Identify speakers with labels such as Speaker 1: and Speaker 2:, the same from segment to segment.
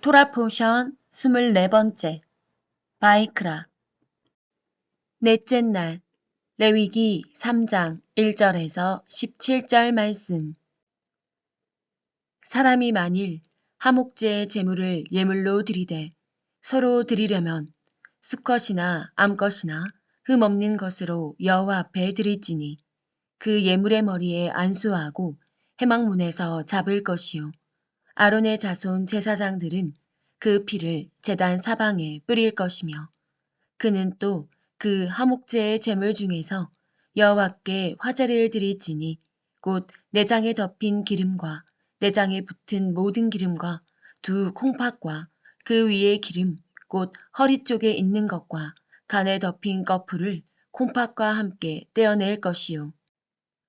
Speaker 1: 토라 포션 24번째. 바이크라. 넷째 날 레위기 3장 1절에서 17절 말씀. 사람이 만일 하목제의 제물을 예물로 드리되 서로 드리려면 수컷이나 암것이나 흠없는 것으로 여호와 앞에 드릴지니 그 예물의 머리에 안수하고 해막문에서 잡을 것이요 아론의 자손 제사장들은 그 피를 제단 사방에 뿌릴 것이며 그는 또그 하목제의 제물 중에서 여호와께 화제를 드릴지니 곧 내장에 덮인 기름과 내장에 붙은 모든 기름과 두 콩팥과 그 위에 기름 곧 허리 쪽에 있는 것과 간에 덮인 거풀을 콩팥과 함께 떼어낼 것이요.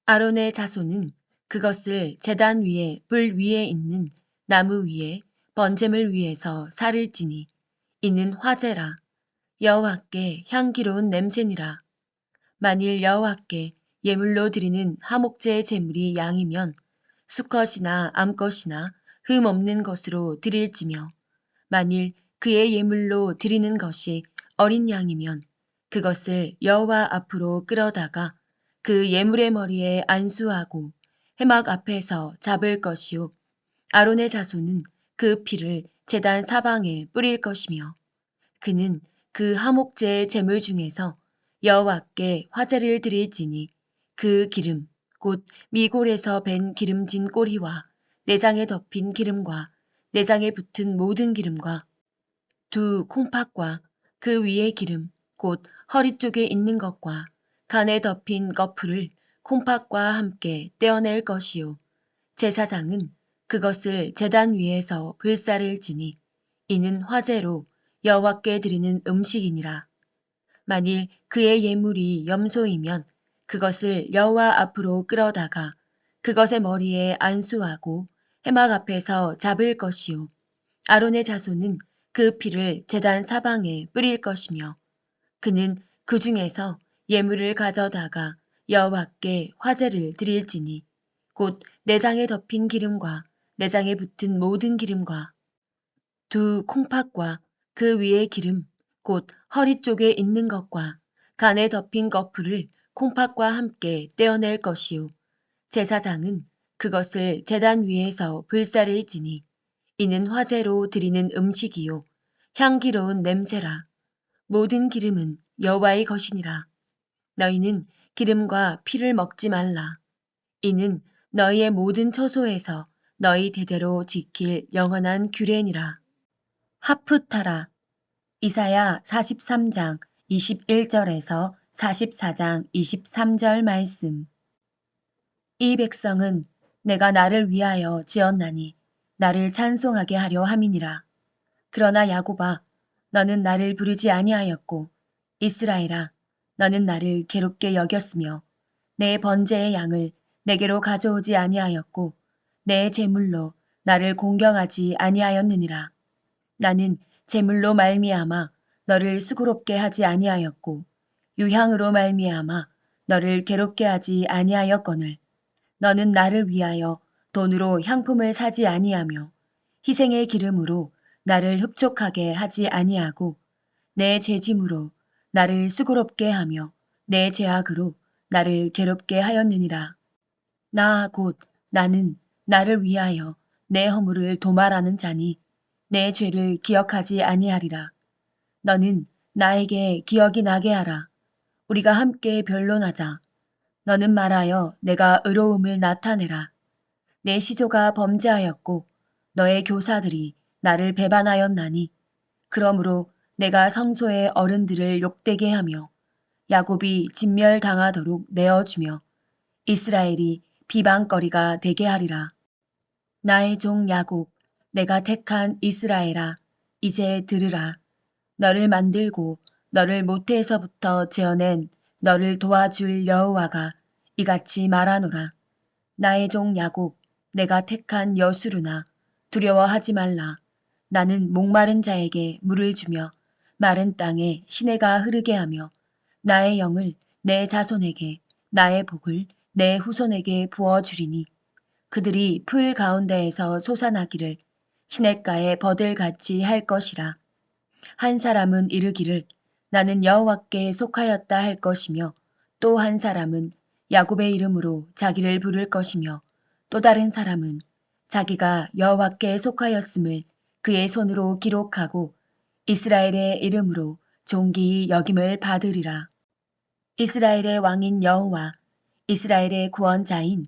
Speaker 1: 아론의 자손은 그것을 제단 위에 불 위에 있는 나무 위에 번제물 위에서 살을 찌니 이는 화제라. 여호와께 향기로운 냄새니라. 만일 여호와께 예물로 드리는 하목제의 제물이 양이면 수컷이나 암것이나 흠 없는 것으로 드릴지며 만일 그의 예물로 드리는 것이 어린 양이면 그것을 여호와 앞으로 끌어다가 그 예물의 머리에 안수하고 해막 앞에서 잡을 것이요 아론의 자손은 그 피를 제단 사방에 뿌릴 것이며 그는 그 하목제의 제물 중에서 여호와께 화제를 드릴지니 그 기름 곧 미골에서 밴 기름진 꼬리와 내장에 덮인 기름과 내장에 붙은 모든 기름과 두 콩팥과 그 위의 기름 곧 허리 쪽에 있는 것과 간에 덮인 거풀을 콩팥과 함께 떼어낼 것이요. 제사장은 그것을 제단 위에서 불사를 지니 이는 화제로 여호와께 드리는 음식이니라. 만일 그의 예물이 염소이면 그것을 여호와 앞으로 끌어다가 그것의 머리에 안수하고 해막 앞에서 잡을 것이요 아론의 자손은 그 피를 제단 사방에 뿌릴 것이며 그는 그 중에서 예물을 가져다가 여호와께 화제를 드릴지니 곧 내장에 덮인 기름과 내장에 붙은 모든 기름과 두 콩팥과 그 위의 기름 곧 허리 쪽에 있는 것과 간에 덮인 거풀을 콩팥과 함께 떼어낼 것이요. 제사장은 그것을 제단 위에서 불사를 지니 이는 화제로 드리는 음식이요. 향기로운 냄새라. 모든 기름은 여호와의 것이니라. 너희는 기름과 피를 먹지 말라. 이는 너희의 모든 처소에서 너희 대대로 지킬 영원한 규례니라. 하프타라 이사야 43장 21절에서 44장 23절 말씀 이 백성은 내가 나를 위하여 지었나니 나를 찬송하게 하려 함이니라. 그러나 야곱아 너는 나를 부르지 아니하였고 이스라엘아 너는 나를 괴롭게 여겼으며 내 번제의 양을 내게로 가져오지 아니하였고 내 제물로 나를 공경하지 아니하였느니라. 나는 제물로 말미암아 너를 수고롭게 하지 아니하였고 유향으로 말미암아 너를 괴롭게 하지 아니하였거늘 너는 나를 위하여 돈으로 향품을 사지 아니하며 희생의 기름으로 나를 흡족하게 하지 아니하고 내 죄짐으로 나를 수고롭게 하며 내 죄악으로 나를 괴롭게 하였느니라. 나 곧 나는 나를 위하여 내 허물을 도말하는 자니 내 죄를 기억하지 아니하리라. 너는 나에게 기억이 나게 하라. 우리가 함께 변론하자. 너는 말하여 내가 의로움을 나타내라. 내 시조가 범죄하였고 너의 교사들이 나를 배반하였나니 그러므로 내가 성소의 어른들을 욕되게 하며 야곱이 진멸당하도록 내어주며 이스라엘이 비방거리가 되게 하리라. 나의 종 야곱, 내가 택한 이스라엘아, 이제 들으라. 너를 만들고 너를 모태에서부터 지어낸 너를 도와줄 여호와가 이같이 말하노라. 나의 종 야곱, 내가 택한 여수르나 두려워하지 말라. 나는 목마른 자에게 물을 주며 마른 땅에 시내가 흐르게 하며 나의 영을 내 자손에게 나의 복을 내 후손에게 부어주리니 그들이 풀 가운데에서 솟아나기를 시냇가에 버들같이 할 것이라. 한 사람은 이르기를 나는 여호와께 속하였다 할 것이며 또 한 사람은 야곱의 이름으로 자기를 부를 것이며 또 다른 사람은 자기가 여호와께 속하였음을 그의 손으로 기록하고 이스라엘의 이름으로 존귀히 여김을 받으리라. 이스라엘의 왕인 여호와 이스라엘의 구원자인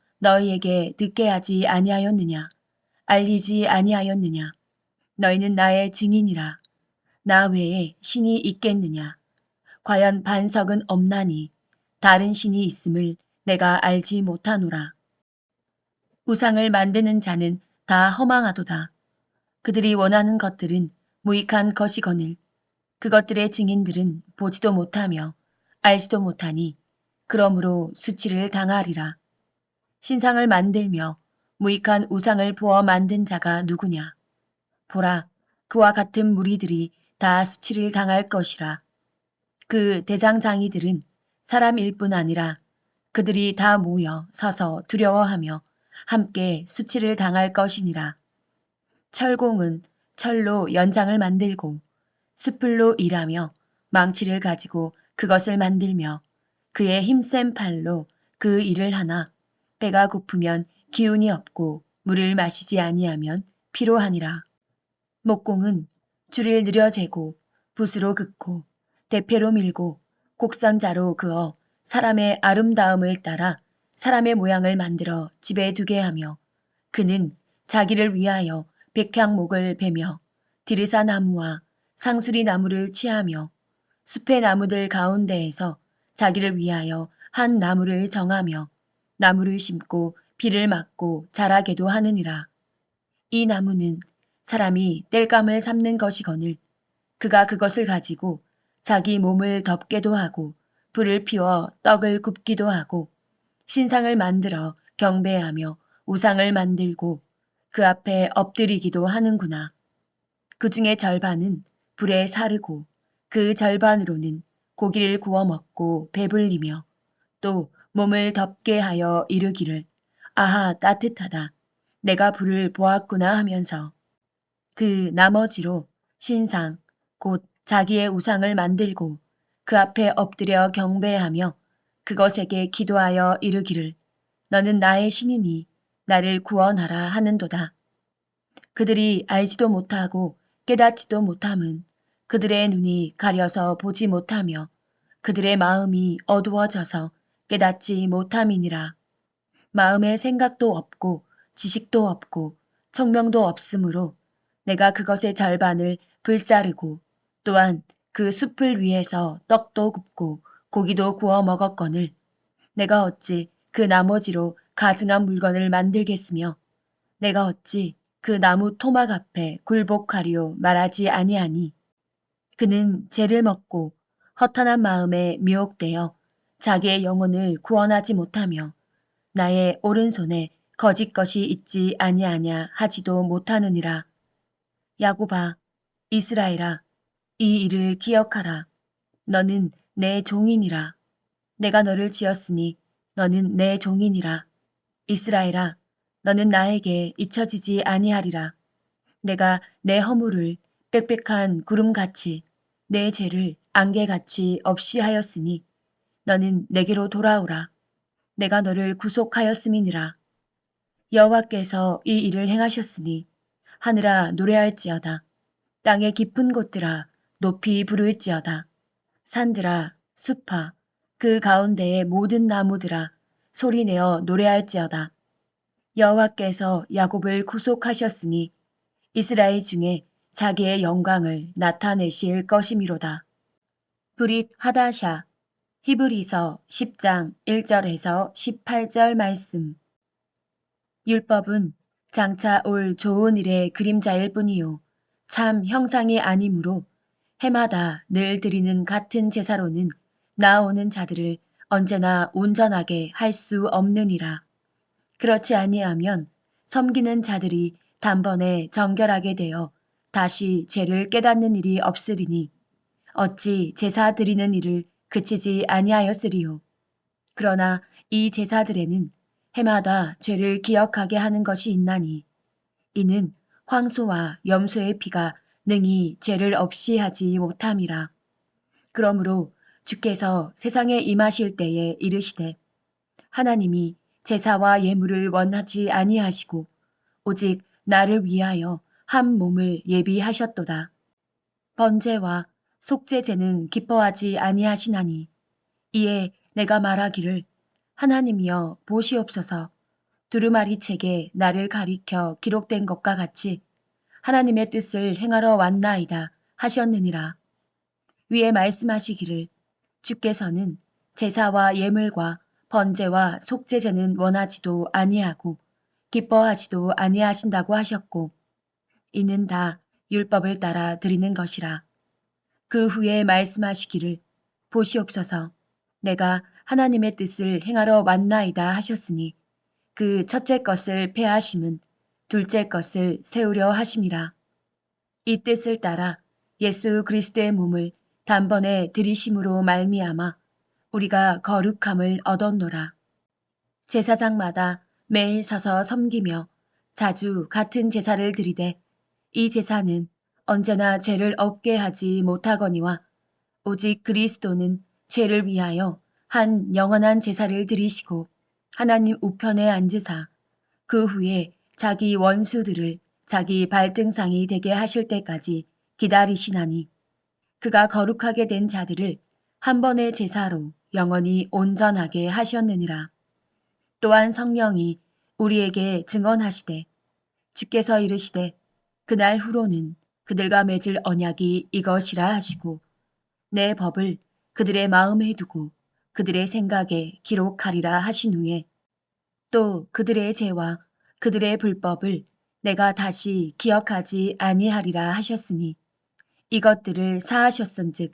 Speaker 1: 너희에게 듣게 하지 아니하였느냐. 알리지 아니하였느냐. 너희는 나의 증인이라. 나 외에 신이 있겠느냐. 과연 반석은 없나니 다른 신이 있음을 내가 알지 못하노라. 우상을 만드는 자는 다 허망하도다. 그들이 원하는 것들은 무익한 것이거늘 그것들의 증인들은 보지도 못하며 알지도 못하니 그러므로 수치를 당하리라. 신상을 만들며 무익한 우상을 부어 만든 자가 누구냐. 보라, 그와 같은 무리들이 다 수치를 당할 것이라. 그 대장장이들은 사람일 뿐 아니라 그들이 다 모여 서서 두려워하며 함께 수치를 당할 것이니라. 철공은 철로 연장을 만들고 숯불로 일하며 망치를 가지고 그것을 만들며 그의 힘센 팔로 그 일을 하나 배가 고프면 기운이 없고 물을 마시지 아니하면 피로하니라. 목공은 줄을 느려재고 붓으로 긋고 대패로 밀고 곡선자로 그어 사람의 아름다움을 따라 사람의 모양을 만들어 집에 두게 하며 그는 자기를 위하여 백향목을 베며 디르사 나무와 상수리 나무를 취하며 숲의 나무들 가운데에서 자기를 위하여 한 나무를 정하며 나무를 심고 비를 맞고 자라게도 하느니라. 이 나무는 사람이 땔감을 삼는 것이거늘 그가 그것을 가지고 자기 몸을 덮게도 하고 불을 피워 떡을 굽기도 하고 신상을 만들어 경배하며 우상을 만들고 그 앞에 엎드리기도 하는구나. 그 중에 절반은 불에 사르고 그 절반으로는 고기를 구워 먹고 배불리며 또 몸을 덮게 하여 이르기를 아하 따뜻하다. 내가 불을 보았구나 하면서 그 나머지로 신상 곧 자기의 우상을 만들고 그 앞에 엎드려 경배하며 그것에게 기도하여 이르기를 너는 나의 신이니 나를 구원하라 하는도다. 그들이 알지도 못하고 깨닫지도 못함은 그들의 눈이 가려서 보지 못하며 그들의 마음이 어두워져서 깨닫지 못함이니라. 마음에 생각도 없고 지식도 없고 청명도 없으므로 내가 그것의 절반을 불사르고 또한 그 숲을 위에서 떡도 굽고 고기도 구워 먹었거늘 내가 어찌 그 나머지로 가증한 물건을 만들겠으며 내가 어찌 그 나무 토막 앞에 굴복하리오 말하지 아니하니 그는 죄를 먹고 허탄한 마음에 미혹되어 자기의 영혼을 구원하지 못하며 나의 오른손에 거짓 것이 있지 아니하냐 하지도 못하느니라. 야고바 이스라엘아 이 일을 기억하라. 너는 내 종이니라. 내가 너를 지었으니 너는 내 종이니라. 이스라엘아 너는 나에게 잊혀지지 아니하리라. 내가 내 허물을 빽빽한 구름같이 내 죄를 안개같이 없이 하였으니 너는 내게로 돌아오라. 내가 너를 구속하였음이니라. 여호와께서 이 일을 행하셨으니 하늘아 노래할지어다. 땅의 깊은 곳들아 높이 부를지어다. 산들아 숲아 그 가운데의 모든 나무들아 소리내어 노래할지어다. 여호와께서 야곱을 구속하셨으니 이스라엘 중에 자기의 영광을 나타내실 것이미로다. 브릿 하다샤 히브리서 10장 1절에서 18절 말씀 율법은 장차 올 좋은 일의 그림자일 뿐이요 참 형상이 아니므로 해마다 늘 드리는 같은 제사로는 나오는 자들을 언제나 온전하게 할 수 없느니라. 그렇지 아니하면 섬기는 자들이 단번에 정결하게 되어 다시 죄를 깨닫는 일이 없으리니 어찌 제사 드리는 일을 그치지 아니하였으리요. 그러나 이 제사들에는 해마다 죄를 기억하게 하는 것이 있나니 이는 황소와 염소의 피가 능히 죄를 없이 하지 못함이라. 그러므로 주께서 세상에 임하실 때에 이르시되 하나님이 제사와 예물을 원하지 아니하시고 오직 나를 위하여 한 몸을 예비하셨도다. 번제와 속죄제는 기뻐하지 아니하시나니 이에 내가 말하기를 하나님이여 보시옵소서 두루마리 책에 나를 가리켜 기록된 것과 같이 하나님의 뜻을 행하러 왔나이다 하셨느니라. 위에 말씀하시기를 주께서는 제사와 예물과 번제와 속죄제는 원하지도 아니하고 기뻐하지도 아니하신다고 하셨고 이는 다 율법을 따라 드리는 것이라. 그 후에 말씀하시기를 보시옵소서 내가 하나님의 뜻을 행하러 왔나이다 하셨으니 그 첫째 것을 폐하심은 둘째 것을 세우려 하심이라. 이 뜻을 따라 예수 그리스도의 몸을 단번에 들이심으로 말미암아 우리가 거룩함을 얻었노라. 제사장마다 매일 서서 섬기며 자주 같은 제사를 드리되 이 제사는 언제나 죄를 없게 하지 못하거니와 오직 그리스도는 죄를 위하여 한 영원한 제사를 드리시고 하나님 우편에 앉으사 그 후에 자기 원수들을 자기 발등상이 되게 하실 때까지 기다리시나니 그가 거룩하게 된 자들을 한 번의 제사로 영원히 온전하게 하셨느니라. 또한 성령이 우리에게 증언하시되 주께서 이르시되 그날 후로는 그들과 맺을 언약이 이것이라 하시고 내 법을 그들의 마음에 두고 그들의 생각에 기록하리라 하신 후에 또 그들의 죄와 그들의 불법을 내가 다시 기억하지 아니하리라 하셨으니 이것들을 사하셨은즉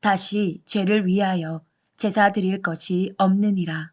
Speaker 1: 다시 죄를 위하여 제사 드릴 것이 없느니라.